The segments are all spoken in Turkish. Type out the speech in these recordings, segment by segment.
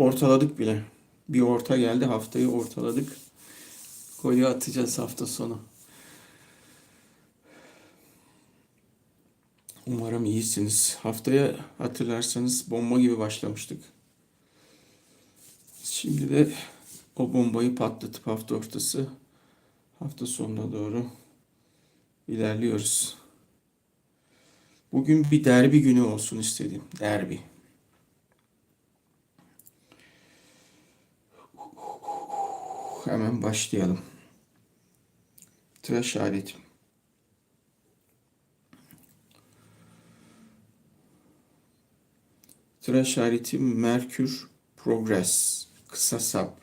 ortaladık bile. Bir orta geldi haftayı ortaladık. Golü atacağız hafta sonu. Umarım iyisiniz. Haftaya hatırlarsanız bomba gibi başlamıştık. Şimdi de o bombayı patlatıp hafta ortası hafta sonuna doğru ilerliyoruz. Bugün bir derbi günü olsun istedim. Derbi. Hemen başlayalım. Tıraş aletim. Tıraş aleti Merkür Progress. Kısa sap.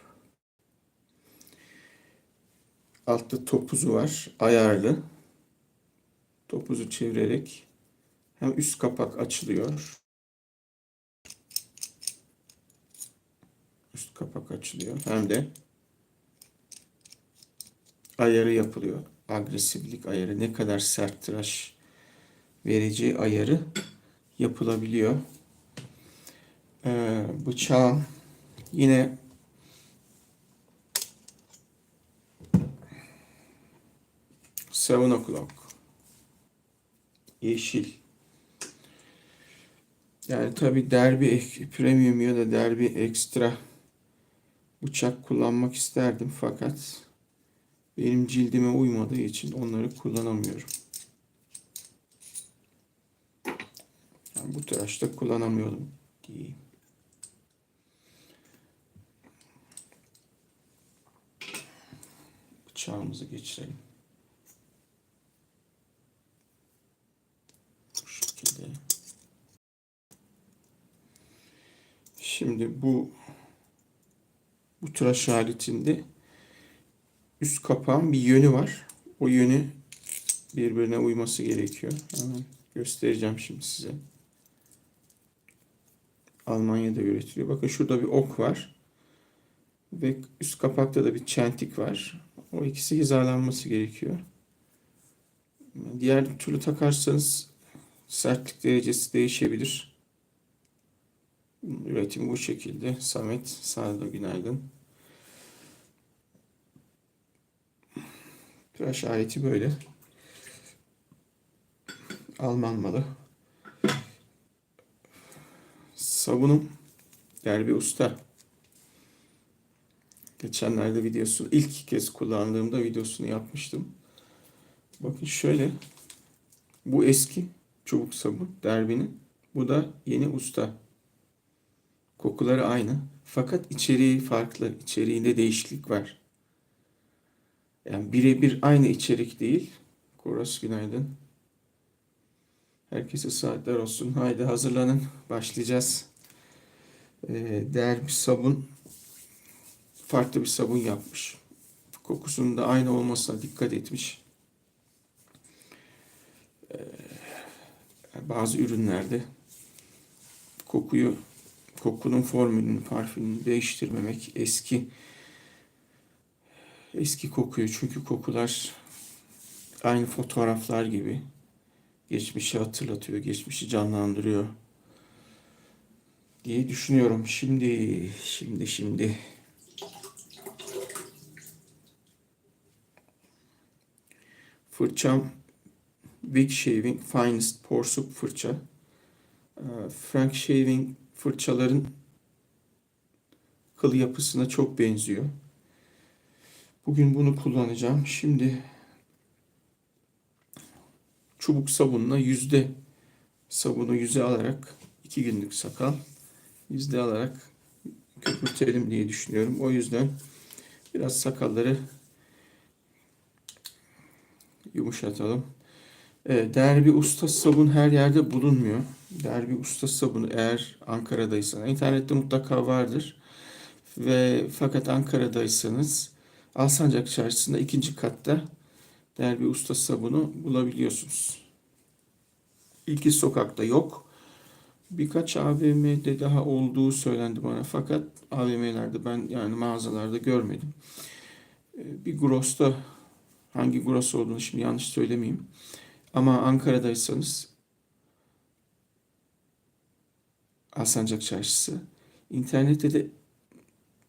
Altta topuzu var. Ayarlı. Topuzu çevirerek hem üst kapak açılıyor. Üst kapak açılıyor. Hem de ayarı yapılıyor. Agresiflik ayarı. Ne kadar sert tıraş vereceği ayarı yapılabiliyor. Ee, bıçağım yine Seven o'clock. Yeşil. Yani tabi derbi premium ya da derbi ekstra bıçak kullanmak isterdim fakat benim cildime uymadığı için onları kullanamıyorum. Yani bu tıraşta kullanamıyordum diyeyim. Bıçağımızı geçirelim. Bu şekilde. Şimdi bu bu tıraş aletinde üst kapağın bir yönü var. O yönü birbirine uyması gerekiyor. Hemen göstereceğim şimdi size. Almanya'da üretiliyor. Bakın şurada bir ok var. Ve üst kapakta da bir çentik var. O ikisi hizalanması gerekiyor. Diğer türlü takarsanız sertlik derecesi değişebilir. Üretim bu şekilde. Samet, sana da günaydın. Tıraş aleti böyle. Alman malı. Sabunum Derbi Usta. Geçenlerde videosu ilk kez kullandığımda videosunu yapmıştım. Bakın şöyle. Bu eski çubuk sabun Derbi'nin. Bu da yeni usta. Kokuları aynı. Fakat içeriği farklı. İçeriğinde değişiklik var. Yani birebir aynı içerik değil. Koros günaydın. Herkese saatler olsun. Haydi hazırlanın. Başlayacağız. Ee, değer bir sabun. Farklı bir sabun yapmış. Kokusunun da aynı olmasına dikkat etmiş. Ee, bazı ürünlerde kokuyu kokunun formülünü, parfümünü değiştirmemek eski eski kokuyor. Çünkü kokular aynı fotoğraflar gibi geçmişi hatırlatıyor, geçmişi canlandırıyor diye düşünüyorum. Şimdi, şimdi, şimdi. Fırçam Big Shaving Finest Porsuk fırça. Ee, Frank Shaving fırçaların kıl yapısına çok benziyor. Bugün bunu kullanacağım. Şimdi çubuk sabunla yüzde sabunu yüze alarak iki günlük sakal yüzde alarak köpürtelim diye düşünüyorum. O yüzden biraz sakalları yumuşatalım. Derbi usta sabun her yerde bulunmuyor. Derbi usta sabunu eğer Ankara'daysanız, internette mutlaka vardır. Ve fakat Ankara'daysanız Alsancak Çarşısı'nda ikinci katta Derbi Usta sabunu bulabiliyorsunuz. İlki sokakta yok. Birkaç AVM'de daha olduğu söylendi bana fakat AVM'lerde ben yani mağazalarda görmedim. Ee, Bir Gross'ta hangi Gross olduğunu şimdi yanlış söylemeyeyim. Ama Ankara'daysanız Alsancak Çarşısı. İnternette de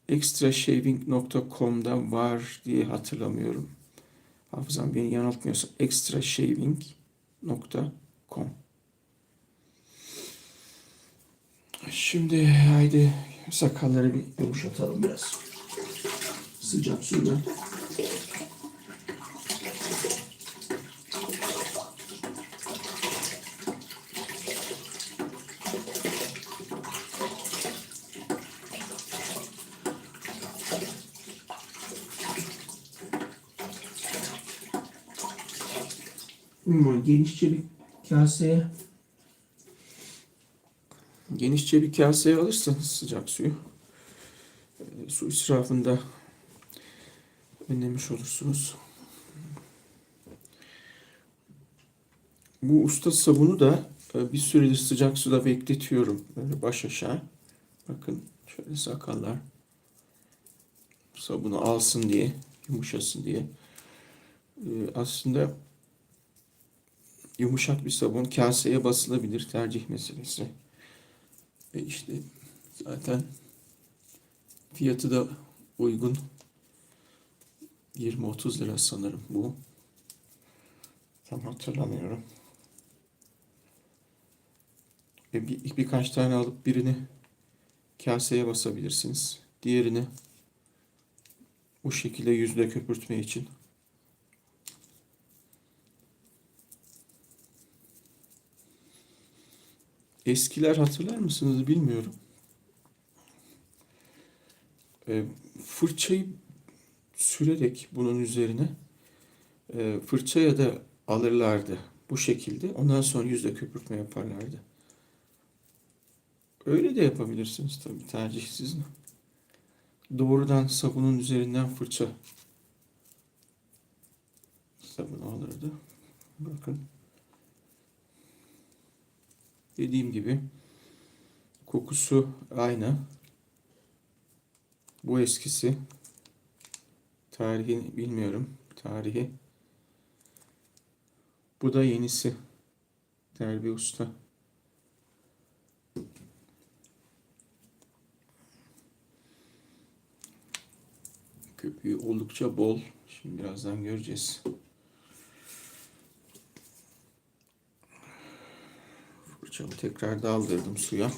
extrashaving.com'da var diye hatırlamıyorum. Hafızam beni yanıltmıyorsa extrashaving.com Şimdi haydi sakalları bir yumuşatalım biraz. Sıcak suyla. Böyle genişçe bir kaseye genişçe bir kaseye alırsanız sıcak suyu e, su israfında önlemiş olursunuz. Bu usta sabunu da e, bir süredir sıcak suda bekletiyorum. Böyle baş aşağı. Bakın şöyle sakallar sabunu alsın diye, yumuşasın diye. E, Aslında yumuşak bir sabun kaseye basılabilir tercih meselesi. Ve işte zaten fiyatı da uygun. 20-30 lira sanırım bu. Tam hatırlamıyorum. Ve bir, birkaç tane alıp birini kaseye basabilirsiniz. Diğerini bu şekilde yüzde köpürtme için Eskiler hatırlar mısınız bilmiyorum. E, fırçayı sürerek bunun üzerine e, fırçaya da alırlardı bu şekilde. Ondan sonra yüzde köpürtme yaparlardı. Öyle de yapabilirsiniz tabii tercih sizin. Doğrudan sabunun üzerinden fırça sabunu alırdı. Bakın. Dediğim gibi kokusu aynı. Bu eskisi. Tarihi bilmiyorum. Tarihi. Bu da yenisi. Derbi Usta. Köpüğü oldukça bol. Şimdi birazdan göreceğiz. Fırçamı tekrar daldırdım suya.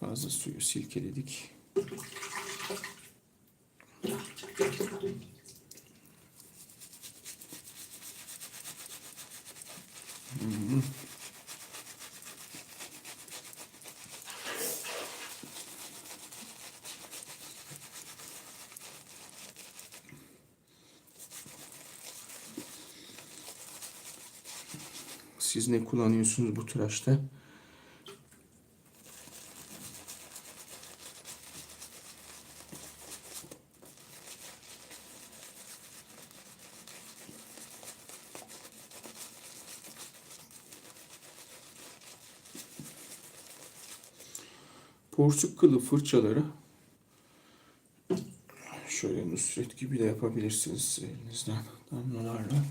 Fazla suyu silkeledik. Siz ne kullanıyorsunuz bu tıraşta? Porsuk kılı fırçaları şöyle Nusret gibi de yapabilirsiniz elinizden damlalarla.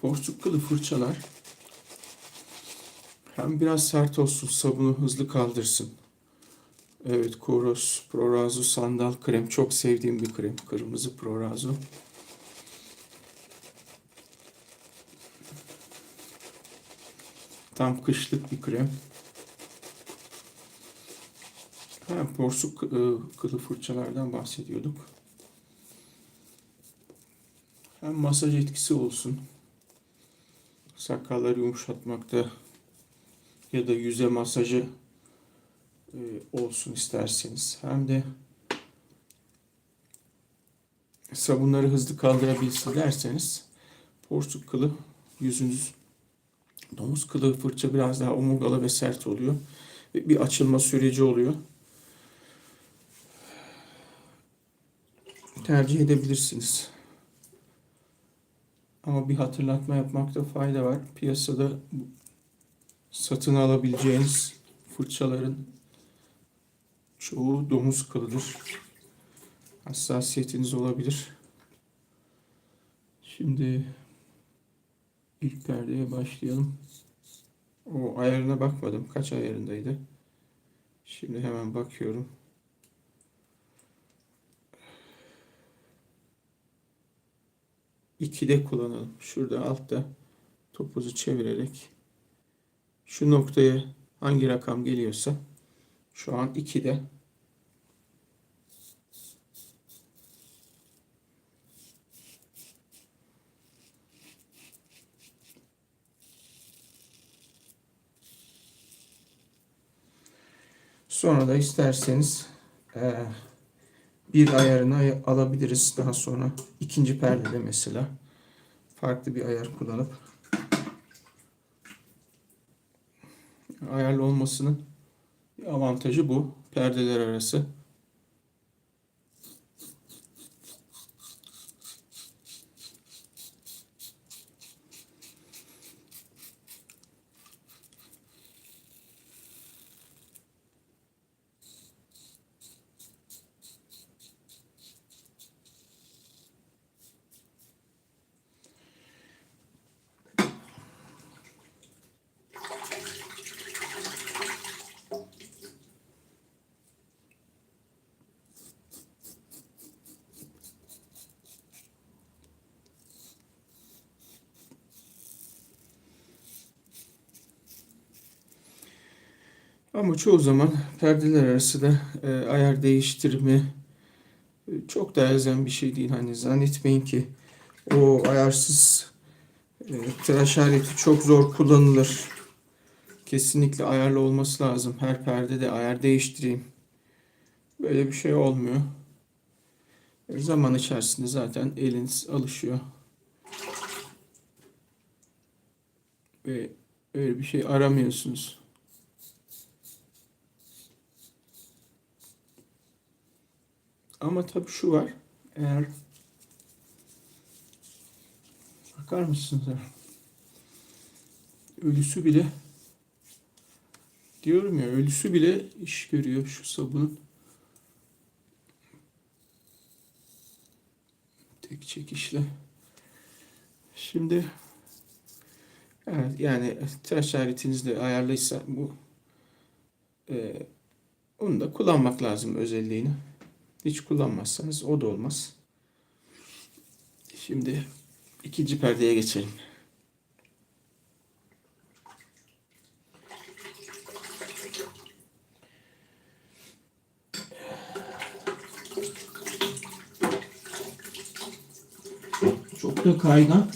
Porsuk kılı fırçalar hem biraz sert olsun, sabunu hızlı kaldırsın. Evet, Koros Prorazo Sandal Krem. Çok sevdiğim bir krem. Kırmızı Prorazo. Tam kışlık bir krem. Ha, porsuk e, kılı fırçalardan bahsediyorduk. Hem masaj etkisi olsun. Sakalları yumuşatmakta ya da yüze masajı e, olsun isterseniz. Hem de sabunları hızlı kaldırabilsin derseniz porsuk kılı yüzünüz domuz kılı fırça biraz daha omurgalı ve sert oluyor. Ve bir açılma süreci oluyor. Tercih edebilirsiniz. Ama bir hatırlatma yapmakta fayda var. Piyasada satın alabileceğiniz fırçaların çoğu domuz kılıdır. Hassasiyetiniz olabilir. Şimdi ilk perdeye başlayalım. O ayarına bakmadım. Kaç ayarındaydı? Şimdi hemen bakıyorum. İkide kullanalım. Şurada altta topuzu çevirerek şu noktaya hangi rakam geliyorsa şu an 2'de Sonra da isterseniz bir ayarını ay- alabiliriz daha sonra. ikinci perdede mesela farklı bir ayar kullanıp ayarlı olmasının avantajı bu. Perdeler arası. Ama çoğu zaman perdeler arası da e, ayar değiştirme e, çok da elzem bir şey değil. Hani zannetmeyin ki o ayarsız e, tıraş aleti çok zor kullanılır. Kesinlikle ayarlı olması lazım. Her perdede ayar değiştireyim. Böyle bir şey olmuyor. E, zaman içerisinde zaten eliniz alışıyor. Ve öyle bir şey aramıyorsunuz. Ama tabii şu var. Eğer bakar mısınız? Ölüsü bile diyorum ya ölüsü bile iş görüyor şu sabunun. Tek çekişle. Şimdi evet, yani tıraş aletiniz de ayarlıysa bu e, onu da kullanmak lazım özelliğini. Hiç kullanmazsanız o da olmaz. Şimdi ikinci perdeye geçelim. Çok da kaygan.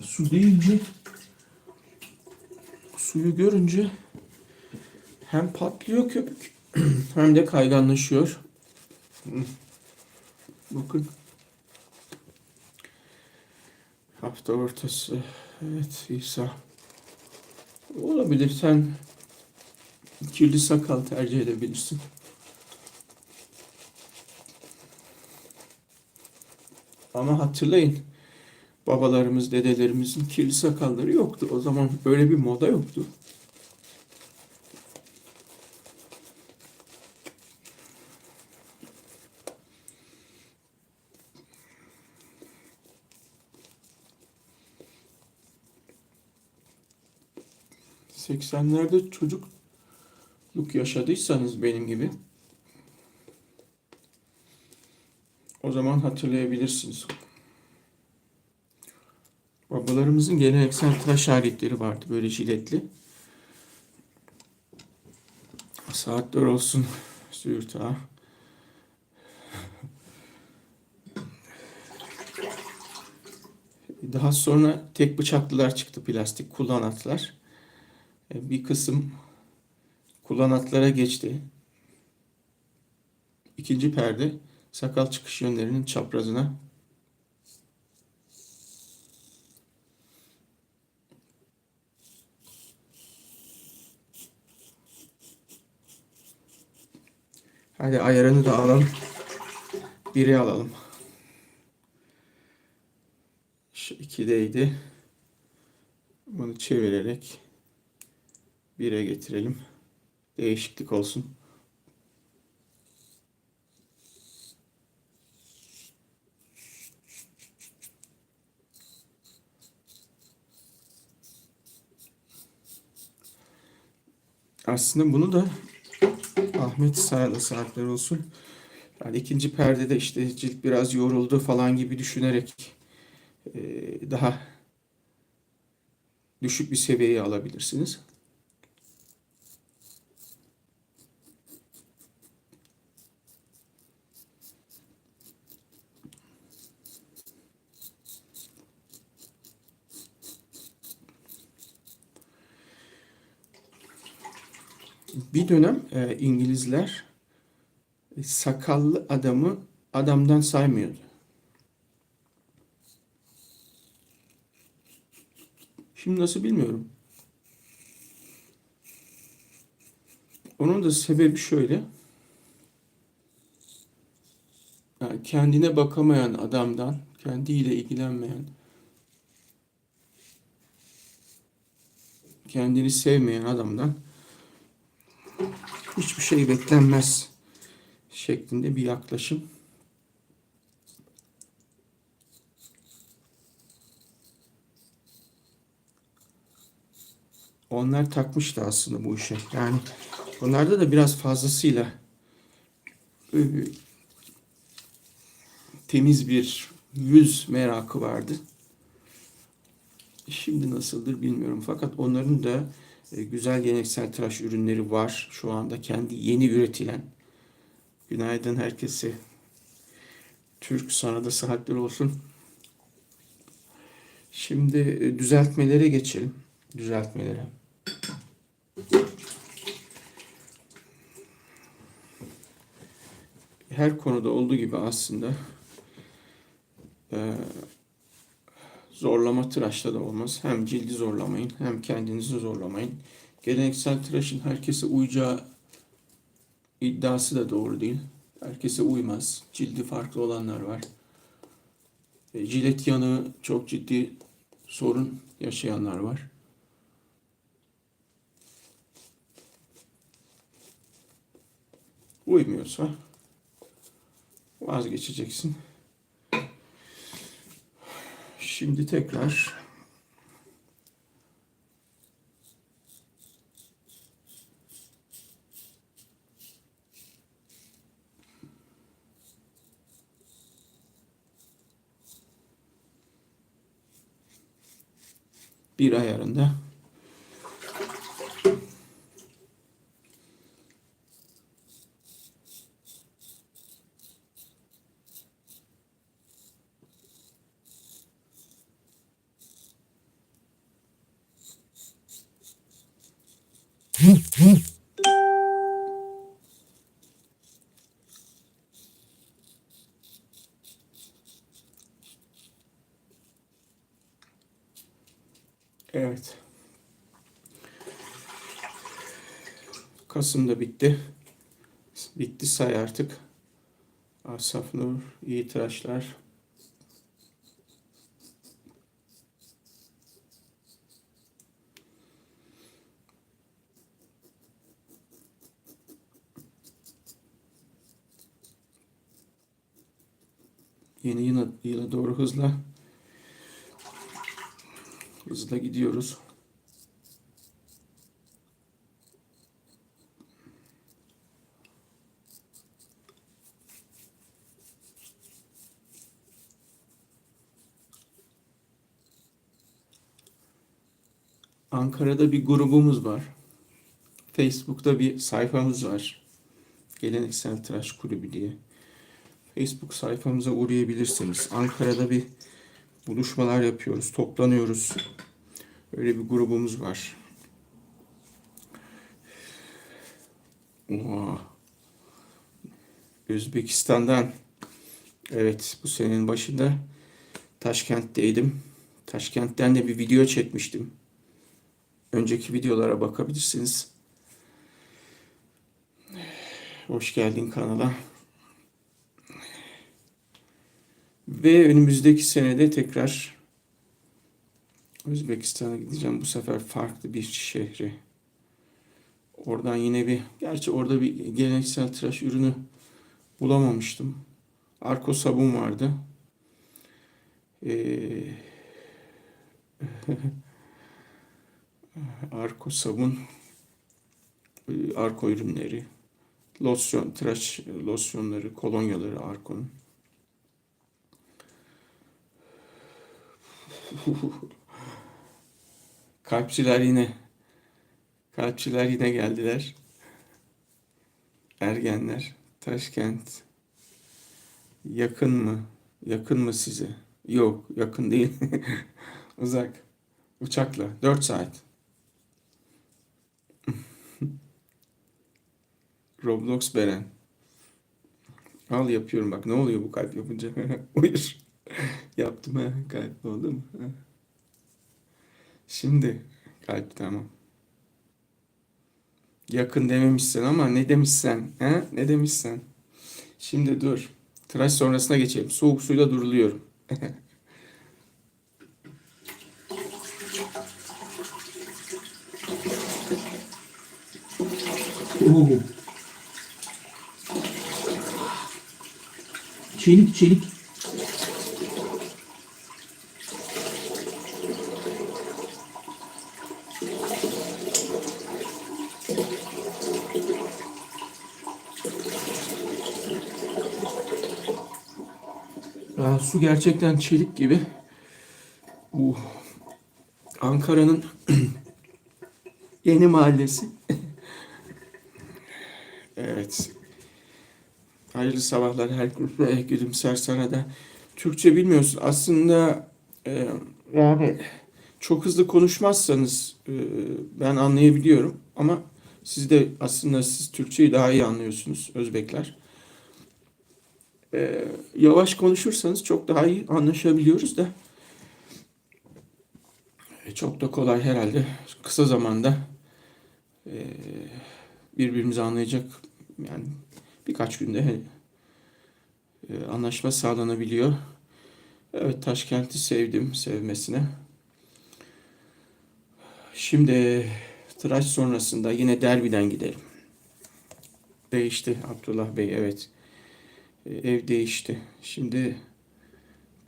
Su deyince suyu görünce hem patlıyor köpük hem de kayganlaşıyor. Bakın. Hafta ortası. Evet İsa. Olabilir sen kirli sakal tercih edebilirsin. Ama hatırlayın babalarımız, dedelerimizin kirli sakalları yoktu. O zaman böyle bir moda yoktu. ...80'lerde çocukluk yaşadıysanız benim gibi... ...o zaman hatırlayabilirsiniz. Babalarımızın geleneksel tıraş aletleri vardı böyle jiletli. Saatler olsun Züğürt ağa. Daha sonra tek bıçaklılar çıktı plastik kullanatlar. E, Bir kısım kullanatlara geçti. İkinci perde sakal çıkış yönlerinin çaprazına Hadi ayarını da alalım. Biri alalım. Şu 2'deydi. Bunu çevirerek 1'e getirelim. Değişiklik olsun. Aslında bunu da Ahmet Sağ'la saatler olsun. Yani ikinci perdede işte cilt biraz yoruldu falan gibi düşünerek daha düşük bir seviyeye alabilirsiniz. Bir dönem e, İngilizler sakallı adamı adamdan saymıyordu. Şimdi nasıl bilmiyorum. Onun da sebebi şöyle. Yani kendine bakamayan adamdan, kendiyle ilgilenmeyen, kendini sevmeyen adamdan hiçbir şey beklenmez şeklinde bir yaklaşım. Onlar takmıştı aslında bu işe. Yani onlarda da biraz fazlasıyla e, temiz bir yüz merakı vardı. Şimdi nasıldır bilmiyorum. Fakat onların da güzel geleneksel tıraş ürünleri var. Şu anda kendi yeni üretilen. Günaydın herkese. Türk sana da sıhhatler olsun. Şimdi e, düzeltmelere geçelim. Düzeltmelere. Her konuda olduğu gibi aslında e, zorlama tıraşta da olmaz. Hem cildi zorlamayın hem kendinizi zorlamayın. Geleneksel tıraşın herkese uyacağı iddiası da doğru değil. Herkese uymaz. Cildi farklı olanlar var. E, jilet yanığı çok ciddi sorun yaşayanlar var. Uymuyorsa vazgeçeceksin. Şimdi tekrar. Bir ayarında Evet. Kasım da bitti. Bitti say artık. Asaf Nur, iyi tıraşlar. Gidiyoruz. Ankara'da bir grubumuz var. Facebook'ta bir sayfamız var. Geleneksel Tıraş Kulübü diye. Facebook sayfamıza uğrayabilirsiniz. Ankara'da bir buluşmalar yapıyoruz, toplanıyoruz. Öyle bir grubumuz var. Oha. Özbekistan'dan evet bu senenin başında Taşkent'teydim. Taşkent'ten de bir video çekmiştim. Önceki videolara bakabilirsiniz. Hoş geldin kanala. Ve önümüzdeki senede tekrar Özbekistan'a gideceğim. Bu sefer farklı bir şehre. Oradan yine bir, gerçi orada bir geleneksel tıraş ürünü bulamamıştım. Arko sabun vardı. Ee, Arko sabun Arko ürünleri, losyon, tıraş losyonları, kolonyaları Arko'nun. Kalpçiler yine kalpçiler yine geldiler. Ergenler, Taşkent. Yakın mı? Yakın mı size? Yok, yakın değil. Uzak. Uçakla 4 saat. Roblox Beren. Al yapıyorum bak ne oluyor bu kalp yapınca. Buyur. Yaptım ha kalp oldu mu? Şimdi kalp tamam. Yakın dememişsin ama ne demişsen? Ha? Ne demişsen? Şimdi dur. Tıraş sonrasına geçelim. Soğuk suyla duruluyorum. Çelik çelik. Su gerçekten çelik gibi. Bu Ankara'nın yeni mahallesi. evet. Hayırlı sabahlar herkese. Gülümser sana da. Türkçe bilmiyorsun. Aslında e, yani çok hızlı konuşmazsanız e, ben anlayabiliyorum. Ama siz de aslında siz Türkçeyi daha iyi anlıyorsunuz Özbekler. E, yavaş konuşursanız çok daha iyi anlaşabiliyoruz da. E, çok da kolay herhalde. Kısa zamanda e, birbirimizi anlayacak yani birkaç günde e, anlaşma sağlanabiliyor. Evet Taşkent'i sevdim sevmesine. Şimdi tıraş sonrasında yine derbiden gidelim. Değişti Abdullah Bey evet. E, ev değişti. Şimdi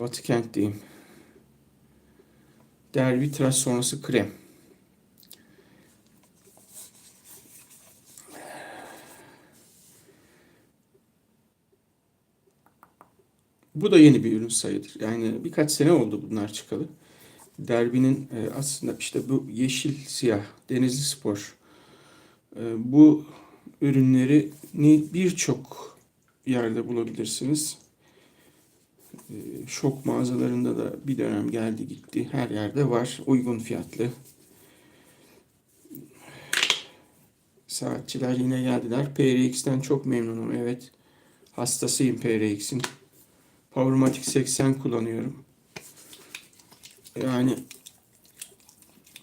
Batı kentteyim. Derbi tıraş sonrası krem. Bu da yeni bir ürün sayılır. Yani birkaç sene oldu bunlar çıkalı. Derbinin e, aslında işte bu yeşil siyah denizli spor e, bu ürünleri birçok yerde bulabilirsiniz. E, şok mağazalarında da bir dönem geldi gitti. Her yerde var. Uygun fiyatlı. Saatçiler yine geldiler. PRX'ten çok memnunum. Evet. Hastasıyım PRX'in. Powermatic 80 kullanıyorum. Yani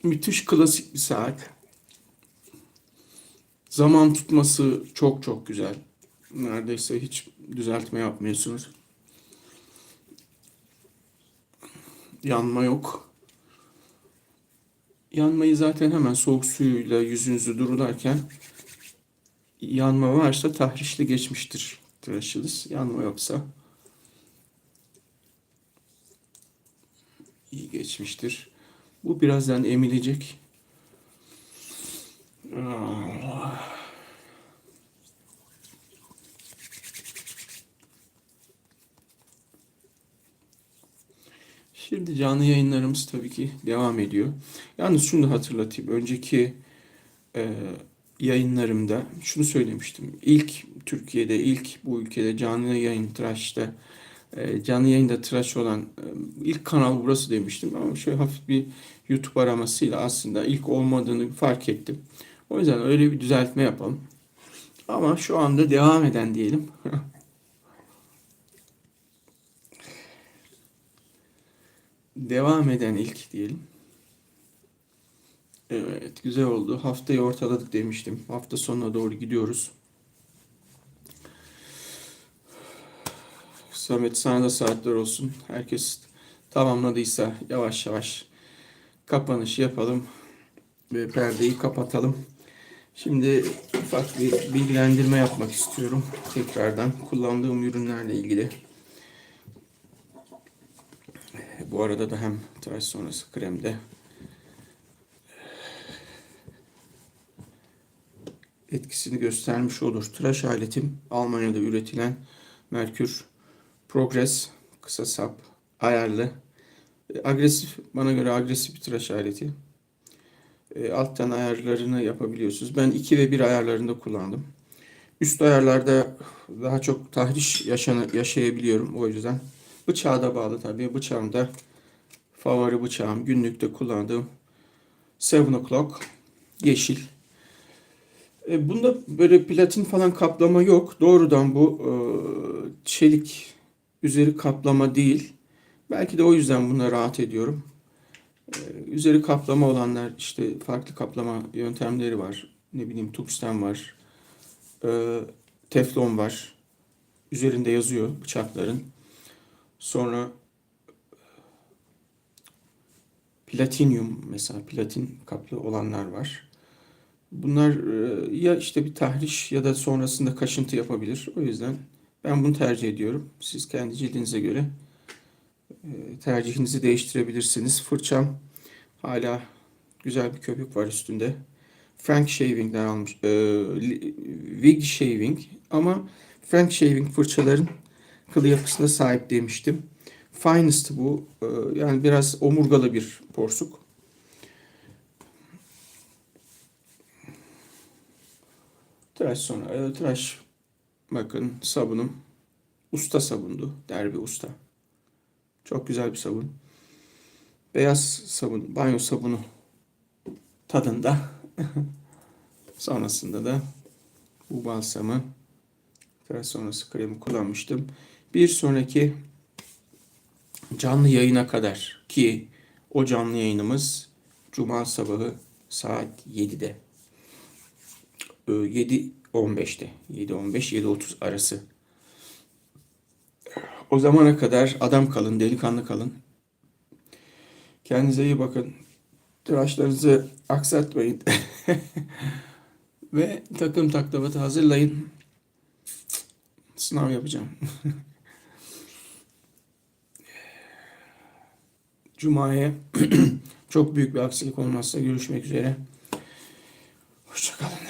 müthiş klasik bir saat. Zaman tutması çok çok güzel. Neredeyse hiç düzeltme yapmıyorsunuz. Yanma yok. Yanmayı zaten hemen soğuk suyuyla yüzünüzü durularken yanma varsa tahrişli geçmiştir tıraşınız. Yanma yoksa iyi geçmiştir. Bu birazdan emilecek. Ah. Şimdi canlı yayınlarımız tabii ki devam ediyor. Yalnız şunu da hatırlatayım. Önceki e, yayınlarımda şunu söylemiştim. İlk Türkiye'de, ilk bu ülkede canlı yayın tıraşta e, canlı yayında tıraş olan e, ilk kanal burası demiştim ama şöyle hafif bir YouTube aramasıyla aslında ilk olmadığını fark ettim. O yüzden öyle bir düzeltme yapalım. Ama şu anda devam eden diyelim. devam eden ilk diyelim. Evet güzel oldu. Haftayı ortaladık demiştim. Hafta sonuna doğru gidiyoruz. Samet sana da saatler olsun. Herkes tamamladıysa yavaş yavaş kapanış yapalım ve perdeyi kapatalım. Şimdi ufak bir bilgilendirme yapmak istiyorum. Tekrardan kullandığım ürünlerle ilgili. Bu arada da hem tıraş sonrası kremde etkisini göstermiş olur. Tıraş aletim Almanya'da üretilen Merkür Progress kısa sap ayarlı. E, Agresif bana göre agresif bir tıraş aleti. E, alttan ayarlarını yapabiliyorsunuz. Ben 2 ve 1 ayarlarında kullandım. Üst ayarlarda daha çok tahriş yaşanı, yaşayabiliyorum o yüzden. Bıçağa da bağlı tabii. Bıçağım da favori bıçağım. Günlükte kullandığım 7 o'clock yeşil. E, bunda böyle platin falan kaplama yok. Doğrudan bu e, çelik üzeri kaplama değil. Belki de o yüzden buna rahat ediyorum. E, üzeri kaplama olanlar işte farklı kaplama yöntemleri var. Ne bileyim tungsten var. E, teflon var. Üzerinde yazıyor bıçakların. Sonra platinyum mesela platin kaplı olanlar var. Bunlar e, ya işte bir tahriş ya da sonrasında kaşıntı yapabilir. O yüzden ben bunu tercih ediyorum. Siz kendi cildinize göre e, tercihinizi değiştirebilirsiniz. Fırçam hala güzel bir köpük var üstünde. Frank Shaving'den almış. E, Wig Shaving ama Frank Shaving fırçaların kılı yapısına sahip demiştim. Finest bu. E, yani biraz omurgalı bir porsuk. Tıraş sonra e, tıraş bakın sabunum usta sabundu. Derbi usta. Çok güzel bir sabun. Beyaz sabun, banyo sabunu tadında. Sonrasında da bu balsamı tıraş sonrası kremi kullanmıştım. Bir sonraki canlı yayına kadar ki o canlı yayınımız Cuma sabahı saat 7'de. Ee, 7.15'te. 7.15 7.30 arası. O zamana kadar adam kalın, delikanlı kalın. Kendinize iyi bakın. Tıraşlarınızı aksatmayın. Ve takım taklavatı hazırlayın. Sınav yapacağım. Cuma'ya çok büyük bir aksilik olmazsa görüşmek üzere. Hoşçakalın.